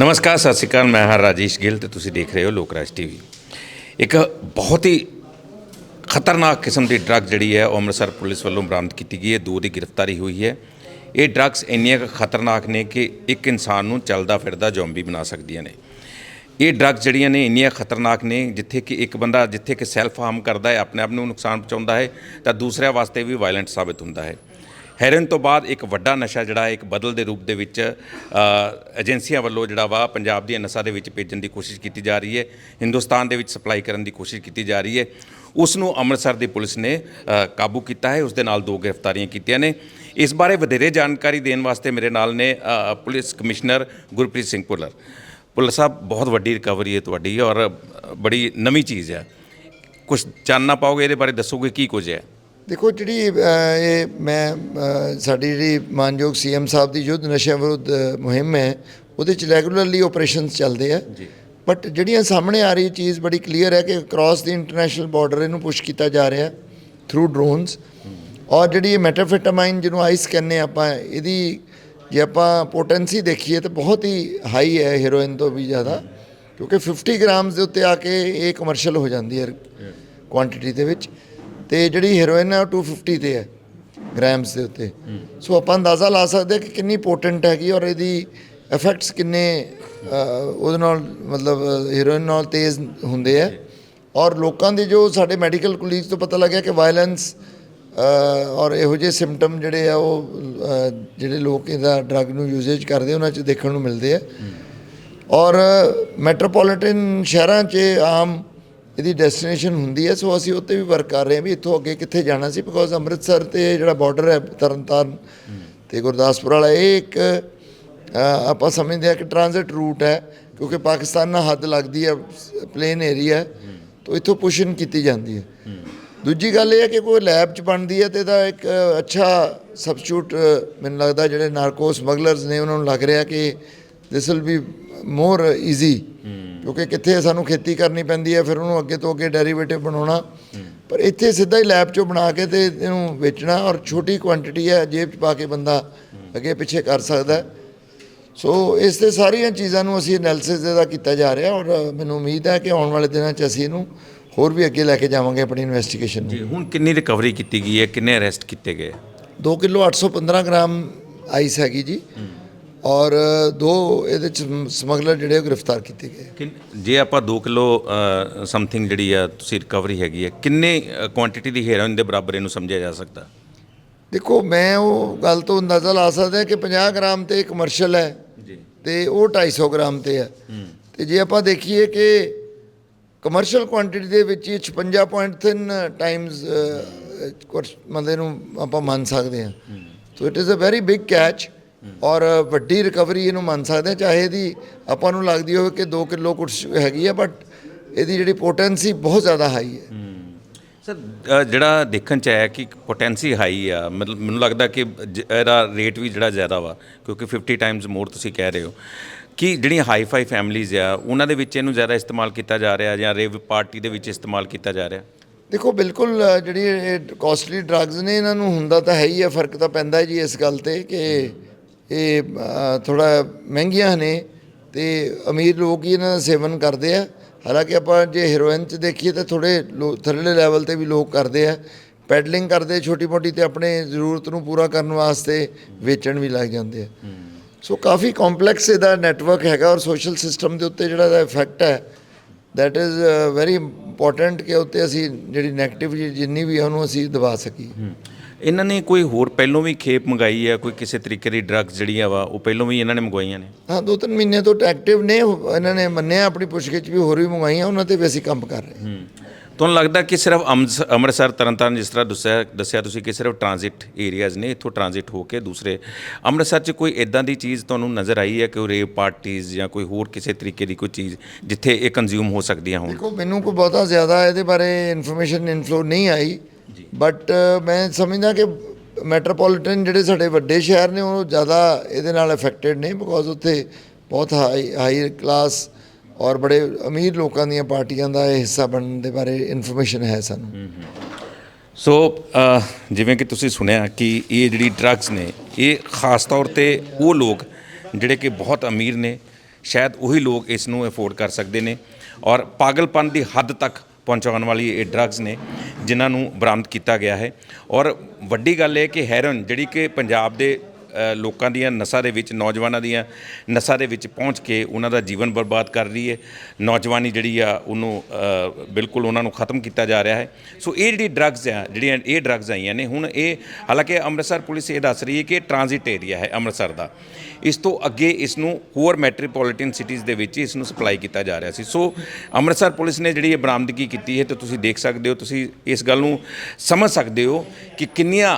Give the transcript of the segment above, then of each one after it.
ਨਮਸਕਾਰ, ਸਤਿ ਸ਼੍ਰੀ ਅਕਾਲ, ਮੈਂ ਹਾਂ ਰਾਜੇਸ਼ ਗਿੱਲ ਤੇ ਤੁਸੀਂ ਦੇਖ ਰਹੇ ਹੋ ਲੋਕ ਰਾਜ ਟੀਵੀ। ਇੱਕ ਬਹੁਤ ਹੀ ਖਤਰਨਾਕ ਕਿਸਮ ਦੀ ਡਰੱਗ ਜਿਹੜੀ ਹੈ, ਉਹ ਅੰਮ੍ਰਿਤਸਰ ਪੁਲਿਸ ਵੱਲੋਂ ਬਰਾਮਦ ਕੀਤੀ ਗਈ ਹੈ। ਦੋ ਦੀ ਗ੍ਰਿਫਤਾਰੀ ਹੋਈ ਹੈ। ਇਹ ਡਰੱਗਸ ਇੰਨੀਆਂ ਖਤਰਨਾਕ ਨੇ ਕਿ ਇੱਕ ਇਨਸਾਨ ਨੂੰ ਚੱਲਦਾ ਫਿਰਦਾ ਜ਼ੋਂਬੀ ਬਣਾ ਸਕਦੀਆਂ ਨੇ। ਇਹ ਡਰੱਗਸ ਜਿਹੜੀਆਂ ਨੇ, ਇੰਨੀਆਂ ਖਤਰਨਾਕ ਨੇ, ਜਿੱਥੇ ਕਿ ਇੱਕ ਬੰਦਾ, ਜਿੱਥੇ ਕਿ ਸੈਲਫ ਹਾਰਮ ਕਰਦਾ ਹੈ, ਆਪਣੇ ਆਪ ਨੂੰ ਨੁਕਸਾਨ ਪਹੁੰਚਾਉਂਦਾ ਹੈ, ਤਾਂ ਦੂਸਰਿਆਂ ਵਾਸਤੇ ਵੀ ਵਾਇਲੈਂਟ ਸਾਬਿਤ ਹੁੰਦਾ ਹੈ। ਹੈਰਨ ਤੋਂ ਬਾਅਦ ਇੱਕ ਵੱਡਾ ਨਸ਼ਾ ਜਿਹੜਾ ਹੈ ਇੱਕ ਬਦਲ ਦੇ ਰੂਪ ਦੇ ਵਿੱਚ ਏਜੰਸੀਆਂ ਵੱਲੋਂ ਜਿਹੜਾ ਵਾ ਪੰਜਾਬ ਦੀਆਂ ਨਸਾਂ ਦੇ ਵਿੱਚ ਭੇਜਣ ਦੀ ਕੋਸ਼ਿਸ਼ ਕੀਤੀ ਜਾ ਰਹੀ ਹੈ, ਹਿੰਦੁਸਤਾਨ ਦੇ ਵਿੱਚ ਸਪਲਾਈ ਕਰਨ ਦੀ ਕੋਸ਼ਿਸ਼ ਕੀਤੀ ਜਾ ਰਹੀ ਹੈ। ਉਸ ਨੂੰ ਅੰਮ੍ਰਿਤਸਰ ਦੀ ਪੁਲਿਸ ਨੇ ਕਾਬੂ ਕੀਤਾ ਹੈ, ਉਸ ਦੇ ਨਾਲ ਦੋ ਗ੍ਰਿਫਤਾਰੀਆਂ ਕੀਤੀਆਂ ਨੇ। ਇਸ ਬਾਰੇ ਵਧੇਰੇ ਜਾਣਕਾਰੀ ਦੇਣ ਵਾਸਤੇ ਮੇਰੇ ਨਾਲ ਨੇ ਪੁਲਿਸ ਕਮਿਸ਼ਨਰ ਗੁਰਪ੍ਰੀਤ ਸਿੰਘ ਭੁੱਲਰ। ਭੁੱਲਰ ਸਾਹਿਬ, ਬਹੁਤ ਵੱਡੀ ਰਿਕਵਰੀ ਹੈ ਤੁਹਾਡੀ ਔਰ ਬੜੀ ਨਵੀਂ ਚੀਜ਼ ਹੈ। ਕੁਝ ਜਾਣਨਾ ਪਾਓਗੇ ਇਹਦੇ ਬਾਰੇ, ਦੱਸੋਗੇ ਕੀ ਕੁਝ ਹੈ? ਦੇਖੋ ਜਿਹੜੀ ਇਹ ਮੈਂ ਸਾਡੀ ਜਿਹੜੀ ਮਾਨਯੋਗ ਸੀਐਮ ਸਾਹਿਬ ਦੀ ਯੁੱਧ ਨਸ਼ਿਆਂ ਵਿਰੁੱਧ ਮੁਹਿੰਮ ਹੈ ਉਹਦੇ ਚ ਰੈਗੂਲਰਲੀ ਆਪਰੇਸ਼ਨਸ ਚੱਲਦੇ ਆ। ਜੀ। ਬਟ ਜਿਹੜੀਆਂ ਸਾਹਮਣੇ ਆ ਰਹੀ ਚੀਜ਼ ਬੜੀ ਕਲੀਅਰ ਹੈ ਕਿ ਕ੍ਰਾਸ ਦੀ ਇੰਟਰਨੈਸ਼ਨਲ ਬਾਰਡਰ ਇਹਨੂੰ ਪੁਸ਼ ਕੀਤਾ ਜਾ ਰਿਹਾ ਥਰੂ ਡਰੋਨਸ ਔਰ ਜਿਹੜੀ ਮੈਟਾਫੈਟਾਮਾਈਨ ਜਿਹਨੂੰ ਆਈਸ ਕਹਿੰਦੇ ਹਾਂ ਆਪਾਂ ਇਹਦੀ ਜੇ ਆਪਾਂ ਪੋਟੈਂਸੀ ਦੇਖੀਏ ਤਾਂ ਬਹੁਤ ਹੀ ਹਾਈ ਹੈ ਹੈਰੋਇਨ ਤੋਂ ਵੀ ਜ਼ਿਆਦਾ ਕਿਉਂਕਿ 50 ਗ੍ਰਾਮਸ ਦੇ ਉੱਤੇ ਆ ਕੇ ਇਹ ਕਮਰਸ਼ੀਅਲ ਹੋ ਜਾਂਦੀ ਹੈ ਕੁਆਂਟੀਟੀ ਦੇ ਵਿੱਚ। ਤੇ ਜਿਹੜੀ ਹੈਰੋਇਨ ਹੈ ਉਹ 250 ਤੇ ਹੈ ਗ੍ਰਾਮਸ ਦੇ ਉੱਤੇ। ਸੋ ਆਪਾਂ ਅੰਦਾਜ਼ਾ ਲਾ ਸਕਦੇ ਹਾਂ ਕਿ ਕਿੰਨੀ ਪੋਟੈਂਟ ਹੈਗੀ ਔਰ ਇਹਦੀ ਇਫੈਕਟਸ ਕਿੰਨੇ ਉਹਦੇ ਨਾਲ ਮਤਲਬ ਹੈਰੋਇਨ ਨਾਲ ਤੇਜ਼ ਹੁੰਦੇ ਆ। ਔਰ ਲੋਕਾਂ ਦੇ ਜੋ ਸਾਡੇ ਮੈਡੀਕਲ ਕੁਲੀਗਸ ਤੋਂ ਪਤਾ ਲੱਗਿਆ ਕਿ ਵਾਇਲੈਂਸ ਔਰ ਇਹੋ ਜਿਹੇ ਸਿੰਪਟਮ ਜਿਹੜੇ ਆ ਉਹ ਜਿਹੜੇ ਲੋਕ ਇਹਦਾ ਡਰੱਗ ਨੂੰ ਯੂਜ਼ੇਜ ਕਰਦੇ ਉਹਨਾਂ 'ਚ ਦੇਖਣ ਨੂੰ ਮਿਲਦੇ ਆ। ਔਰ ਮੈਟਰੋਪੋਲੀਟਨ ਸ਼ਹਿਰਾਂ 'ਚ ਆਮ ਇਹਦੀ ਡੈਸਟੀਨੇਸ਼ਨ ਹੁੰਦੀ ਹੈ, ਸੋ ਅਸੀਂ ਉੱਤੇ ਵੀ ਵਰਕ ਕਰ ਰਹੇ ਹਾਂ ਵੀ ਇੱਥੋਂ ਅੱਗੇ ਕਿੱਥੇ ਜਾਣਾ ਸੀ ਬਿਕੋਜ਼ ਅੰਮ੍ਰਿਤਸਰ ਤੇ ਜਿਹੜਾ ਬਾਰਡਰ ਹੈ ਤਰਨਤਾਰਨ ਤੇ ਗੁਰਦਾਸਪੁਰ ਵਾਲਾ, ਇਹ ਇੱਕ ਆਪਾਂ ਸਮਝਦੇ ਹਾਂ ਕਿ ਟ੍ਰਾਂਜ਼ਿਟ ਰੂਟ ਹੈ, ਕਿਉਂਕਿ ਪਾਕਿਸਤਾਨ ਨਾਲ ਹੱਦ ਲੱਗਦੀ ਹੈ ਪਲੇਨ ਏਰੀਆ ਤੋਂ ਇੱਥੋਂ ਪੁਸ਼ਨ ਕੀਤੀ ਜਾਂਦੀ ਹੈ। ਦੂਜੀ ਗੱਲ ਇਹ ਹੈ ਕਿ ਕੋਈ ਲੈਬ ਚ ਬਣਦੀ ਹੈ ਤੇ ਇਹਦਾ ਇੱਕ ਅੱਛਾ ਸਬਸਟੀਟਿਊਟ ਮੈਨੂੰ ਲੱਗਦਾ ਜਿਹੜੇ ਨਾਰਕੋ ਸਮਗਲਰਸ ਨੇ, ਉਹਨਾਂ ਨੂੰ ਲੱਗ ਰਿਹਾ ਕਿ this will be more easy ਕਿਉਂਕਿ ਕਿੱਥੇ ਸਾਨੂੰ ਖੇਤੀ ਕਰਨੀ ਪੈਂਦੀ ਹੈ ਫਿਰ ਉਹਨੂੰ ਅੱਗੇ ਤੋਂ ਅੱਗੇ ਡੈਰੀਵੇਟਿਵ ਬਣਾਉਣਾ। ਪਰ ਇੱਥੇ ਸਿੱਧਾ ਹੀ ਲੈਬ ਚੋਂ ਬਣਾ ਕੇ ਤੇ ਇਹਨੂੰ ਵੇਚਣਾ ਔਰ ਛੋਟੀ ਕੁਆਂਟੀਟੀ ਹੈ ਜੇਬ 'ਚ ਪਾ ਕੇ ਬੰਦਾ ਅੱਗੇ ਪਿੱਛੇ ਕਰ ਸਕਦਾ ਸੋ ਇਸ ਤੇ ਸਾਰੀਆਂ ਚੀਜ਼ਾਂ ਨੂੰ ਅਸੀਂ ਐਨਾਲਿਸਿਸ ਇਹਦਾ ਕੀਤਾ ਜਾ ਰਿਹਾ ਔਰ ਮੈਨੂੰ ਉਮੀਦ ਹੈ ਕਿ ਆਉਣ ਵਾਲੇ ਦਿਨਾਂ 'ਚ ਅਸੀਂ ਇਹਨੂੰ ਹੋਰ ਵੀ ਅੱਗੇ ਲੈ ਕੇ ਜਾਵਾਂਗੇ ਆਪਣੀ ਇਨਵੈਸਟੀਗੇਸ਼ਨ ਨੂੰ। ਜੀ ਹੁਣ ਕਿੰਨੀ ਰਿਕਵਰੀ ਕੀਤੀ ਗਈ ਹੈ ਕਿੰਨੇ ਅਰੈਸਟ ਕੀਤੇ ਗਏ? 2 ਕਿਲੋ 815 ਗ੍ਰਾਮ ਆਈਸ ਹੈਗੀ ਜੀ। ਔਰ ਦੋ ਇਹਦੇ ਚ ਸਮਗਲਰ ਜਿਹੜੇ ਉਹ ਗ੍ਰਿਫਤਾਰ ਕੀਤੇ ਗਏ। ਕਿੰਨ- ਜੇ ਆਪਾਂ 2 ਕਿਲੋ ਸਮਥਿੰਗ ਜਿਹੜੀ ਆ ਤੁਸੀਂ ਰਿਕਵਰੀ ਹੈਗੀ ਹੈ ਕਿੰਨੇ ਕੁਆਂਟੀਟੀ ਦੀ ਹੈਰੋਇਨ ਦੇ ਬਰਾਬਰ ਇਹਨੂੰ ਸਮਝਿਆ ਜਾ ਸਕਦਾ? ਦੇਖੋ ਮੈਂ ਉਹ ਗੱਲ ਤੋਂ ਅੰਦਾਜ਼ਾ ਲਾ ਸਕਦਾ ਕਿ 50 ਗ੍ਰਾਮ ਤੇ ਕਮਰਸ਼ੀਅਲ ਹੈ ਜੀ। ਤੇ ਉਹ 250 ਗ੍ਰਾਮ ਤੇ ਹੈ। ਤੇ ਜੇ ਆਪਾਂ ਦੇਖੀਏ ਕਿ ਕਮਰਸ਼ੀਅਲ ਕੁਆਂਟੀਟੀ ਦੇ ਵਿੱਚ ਹੀ 56.3 ਟਾਈਮਸ ਮਤਲਬ ਨੂੰ ਆਪਾਂ ਮੰਨ ਸਕਦੇ ਹਾਂ। So it is a very big catch ਔਰ ਵੱਡੀ ਰਿਕਵਰੀ ਇਹਨੂੰ ਮੰਨ ਸਕਦੇ ਚਾਹੇ ਇਹਦੀ ਆਪਾਂ ਨੂੰ ਲੱਗਦੀ ਹੋਵੇ ਕਿ 2 ਕਿਲੋ ਕੁਛ ਹੈਗੀ ਹੈ ਬਟ ਇਹਦੀ ਜਿਹੜੀ ਪੋਟੈਂਸੀ ਬਹੁਤ ਜ਼ਿਆਦਾ ਹਾਈ ਹੈ। ਸਰ ਜਿਹੜਾ ਦੇਖਣ ਚ ਆਇਆ ਕਿ ਪੋਟੈਂਸੀ ਹਾਈ ਆ ਮਤਲਬ ਮੈਨੂੰ ਲੱਗਦਾ ਕਿ ਇਹਦਾ ਰੇਟ ਵੀ ਜਿਹੜਾ ਜ਼ਿਆਦਾ ਵਾ ਕਿਉਂਕਿ 50 ਟਾਈਮਸ ਮੋਰ ਤੁਸੀਂ ਕਹਿ ਰਹੇ ਹੋ। ਕਿ ਜਿਹੜੀਆਂ ਹਾਈ ਫਾਈ ਫੈਮਲੀਜ਼ ਆ ਉਹਨਾਂ ਦੇ ਵਿੱਚ ਇਹਨੂੰ ਜ਼ਿਆਦਾ ਇਸਤੇਮਾਲ ਕੀਤਾ ਜਾ ਰਿਹਾ ਜਾਂ ਰੇਵ ਪਾਰਟੀ ਦੇ ਵਿੱਚ ਇਸਤੇਮਾਲ ਕੀਤਾ ਜਾ ਰਿਹਾ? ਦੇਖੋ ਬਿਲਕੁਲ ਜਿਹੜੀ ਕਾਸਟਲੀ ਡਰੱਗਸ ਨੇ ਇਹਨਾਂ ਨੂੰ ਹੁੰਦਾ ਤਾਂ ਹੈ ਹੀ ਹੈ ਫ਼ਰਕ ਤਾਂ ਪੈਂਦਾ ਜੀ ਇਸ ਗੱਲ ਤੇ ਕਿ ਇਹ ਥੋੜਾ ਮਹਿੰਗੀਆਂ ਨੇ ਤੇ ਅਮੀਰ ਲੋਕ ਹੀ ਇਹਨਾਂ ਦਾ ਸੇਵਨ ਕਰਦੇ ਆ। ਹਾਲਾਂਕਿ ਆਪਾਂ ਜੇ ਹੈਰੋਇਨ ਚ ਦੇਖੀਏ ਤਾਂ ਥੋੜੇ ਥੱਲੇ ਲੈਵਲ ਤੇ ਵੀ ਲੋਕ ਕਰਦੇ ਆ। ਪੈਡਲਿੰਗ ਕਰਦੇ ਛੋਟੀ ਮੋਟੀ ਤੇ ਆਪਣੇ ਜ਼ਰੂਰਤ ਨੂੰ ਪੂਰਾ ਕਰਨ ਵਾਸਤੇ ਵੇਚਣ ਵੀ ਲੱਗ ਜਾਂਦੇ ਆ। ਸੋ ਕਾਫੀ ਕੰਪਲੈਕਸ ਇਹਦਾ ਨੈਟਵਰਕ ਹੈਗਾ ਔਰ ਸੋਸ਼ਲ ਸਿਸਟਮ ਦੇ ਉੱਤੇ ਜਿਹੜਾ ਇਹਦਾ ਇਫੈਕਟ ਹੈ ਦੈਟ ਇਜ਼ ਵੈਰੀ ਇੰਪੋਰਟੈਂਟ ਕਿ ਉੱਤੇ ਅਸੀਂ ਜਿਹੜੀ 네ਗੇਟਿਵ ਜਿੰਨੀ ਵੀ ਆ ਉਹਨੂੰ ਅਸੀਂ ਦਬਾ ਸਕੀਏ। ਇਹਨਾਂ ਨੇ ਕੋਈ ਹੋਰ ਪਹਿਲੋਂ ਵੀ ਖੇਪ ਮੰਗਾਈ ਹੈ? ਕੋਈ ਕਿਸੇ ਤਰੀਕੇ ਦੀ ਡਰੱਗਸ ਜਿਹੜੀਆਂ ਵਾ ਉਹ ਪਹਿਲੋਂ ਵੀ ਇਹਨਾਂ ਨੇ ਮੰਗਵਾਈਆਂ ਨੇ? ਹਾਂ ਦੋ ਤਿੰਨ ਮਹੀਨੇ ਤੋਂ ਐਕਟਿਵ ਨੇ ਇਹਨਾਂ ਨੇ ਮੰਨਿਆ ਆਪਣੀ ਪੁੱਛਗਿੱਛ ਵੀ ਹੋਰ ਵੀ ਮੰਗਵਾਈਆਂ ਉਹਨਾਂ ਤੇ ਵੀ ਅਸੀਂ ਕੰਮ ਕਰ ਰਹੇ ਹਾਂ। ਤੁਹਾਨੂੰ ਲੱਗਦਾ ਕਿ ਸਿਰਫ ਅੰਮ੍ਰਿਤਸ- ਅੰਮ੍ਰਿਤਸਰ ਤਰਨਤਾਰਨ ਜਿਸ ਤਰ੍ਹਾਂ ਦੱਸਿਆ ਦੱਸਿਆ ਤੁਸੀਂ ਕਿ ਸਿਰਫ ਟ੍ਰਾਂਜ਼ਿਟ ਏਰੀਆਜ਼ ਨੇ ਇੱਥੋਂ ਟ੍ਰਾਂਜ਼ਿਟ ਹੋ ਕੇ ਦੂਸਰੇ ਅੰਮ੍ਰਿਤਸਰ 'ਚ ਕੋਈ ਇਦਾਂ ਦੀ ਚੀਜ਼ ਤੁਹਾਨੂੰ ਨਜ਼ਰ ਆਈ ਹੈ ਕਿ ਉਹ ਰੇਵ ਪਾਰਟੀਆਂ ਜਾਂ ਕੋਈ ਹੋਰ ਕਿਸੇ ਤਰੀਕੇ ਦੀ ਕੋਈ ਚੀਜ਼ ਜਿੱਥੇ ਇਹ ਕੰਜ਼ਿਊਮ ਹੋ ਸਕਦੀਆਂ ਹੋਣ? ਦੇਖੋ ਮੈਨੂੰ ਕੋਈ ਬਹੁਤਾ ਜ਼ਿਆਦਾ ਇਹਦੇ ਬਾਰੇ ਇਨਫੋਰਮੇਸ਼ਨ ਇਨਫਲੋ ਨਹੀਂ ਆਈ। ਬਟ ਮੈਂ ਸਮਝਦਾ ਕਿ ਮੈਟਰੋਪੋਲੀਟਨ ਜਿਹੜੇ ਸਾਡੇ ਵੱਡੇ ਸ਼ਹਿਰ ਨੇ ਉਹ ਜ਼ਿਆਦਾ ਇਹਦੇ ਨਾਲ ਅਫੈਕਟਡ ਨੇ ਬਿਕੋਜ਼ ਉੱਥੇ ਬਹੁਤ ਹਾਈ ਹਾਈ ਕਲਾਸ ਔਰ ਬੜੇ ਅਮੀਰ ਲੋਕਾਂ ਦੀਆਂ ਪਾਰਟੀਆਂ ਦਾ ਇਹ ਹਿੱਸਾ ਬਣਨ ਦੇ ਬਾਰੇ ਇਨਫੋਰਮੇਸ਼ਨ ਹੈ ਸਾਨੂੰ। ਸੋ ਜਿਵੇਂ ਕਿ ਤੁਸੀਂ ਸੁਣਿਆ ਕਿ ਇਹ ਜਿਹੜੀ ਡਰੱਗਸ ਨੇ ਇਹ ਖਾਸ ਤੌਰ ਤੇ ਉਹ ਲੋਕ ਜਿਹੜੇ ਕਿ ਬਹੁਤ ਅਮੀਰ ਨੇ ਸ਼ਾਇਦ ਉਹੀ ਲੋਕ ਇਸ ਨੂੰ ਅਫੋਰਡ ਕਰ ਸਕਦੇ ਨੇ ਔਰ ਪਾਗਲਪਨ ਦੀ ਹੱਦ ਤੱਕ ਪਹੁੰਚਾਉਣ ਵਾਲੀ ਇਹ ਡਰੱਗਸ ਨੇ, ਜਿਨ੍ਹਾਂ ਨੂੰ ਬਰਾਮਦ ਕੀਤਾ ਗਿਆ ਹੈ। ਔਰ ਵੱਡੀ ਗੱਲ ਇਹ ਕਿ ਹੈਰੋਇਨ, ਜਿਹੜੀ ਕਿ ਪੰਜਾਬ ਦੇ ਲੋਕਾਂ ਦੀਆਂ ਨਸਾਂ ਦੇ ਵਿੱਚ, ਨੌਜਵਾਨਾਂ ਦੀਆਂ ਨਸਾਂ ਦੇ ਵਿੱਚ ਪਹੁੰਚ ਕੇ ਉਹਨਾਂ ਦਾ ਜੀਵਨ ਬਰਬਾਦ ਕਰ ਰਹੀ ਹੈ। ਨੌਜਵਾਨੀ ਜਿਹੜੀ ਆ, ਉਹਨੂੰ ਬਿਲਕੁਲ ਉਹਨਾਂ ਨੂੰ ਖਤਮ ਕੀਤਾ ਜਾ ਰਿਹਾ ਹੈ। ਸੋ ਇਹ ਜਿਹੜੀ ਡਰੱਗਸ ਆ, ਜਿਹੜੀਆਂ ਇਹ ਡਰੱਗਸ ਆਈਆਂ ਨੇ, ਹੁਣ ਇਹ, ਹਾਲਾਂਕਿ ਅੰਮ੍ਰਿਤਸਰ ਪੁਲਿਸ ਇਹ ਦੱਸ ਰਹੀ ਹੈ ਕਿ ਇਹ ਟ੍ਰਾਂਜ਼ਿਟ ਏਰੀਆ ਹੈ ਅੰਮ੍ਰਿਤਸਰ ਦਾ। ਇਸ ਤੋਂ ਅੱਗੇ ਇਸ ਨੂੰ ਹੋਰ ਮੈਟਰੋਪੋਲੀਟਨ ਸਿਟੀਜ਼ ਦੇ ਵਿੱਚ ਇਸ ਨੂੰ ਸਪਲਾਈ ਕੀਤਾ ਜਾ ਰਿਹਾ ਸੀ। ਸੋ ਅੰਮ੍ਰਿਤਸਰ ਪੁਲਿਸ ਨੇ ਜਿਹੜੀ ਇਹ ਬਰਾਮਦਗੀ ਕੀਤੀ ਹੈ, ਤੇ ਤੁਸੀਂ ਦੇਖ ਸਕਦੇ ਹੋ, ਤੁਸੀਂ ਇਸ ਗੱਲ ਨੂੰ ਸਮਝ ਸਕਦੇ ਹੋ ਕਿ ਕਿੰਨੀਆਂ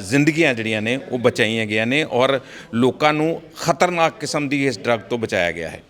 ਜ਼ਿੰਦਗੀਆਂ ਜਿਹੜੀਆਂ ਨੇ, ਉਹ ਬਚਾਈਆਂ ਗਈਆਂ ਨੇ ਔਰ ਲੋਕਾਂ ਨੂੰ ਖਤਰਨਾਕ ਕਿਸਮ ਦੀ ਇਸ ਡਰੱਗ ਤੋਂ ਬਚਾਇਆ ਗਿਆ ਹੈ।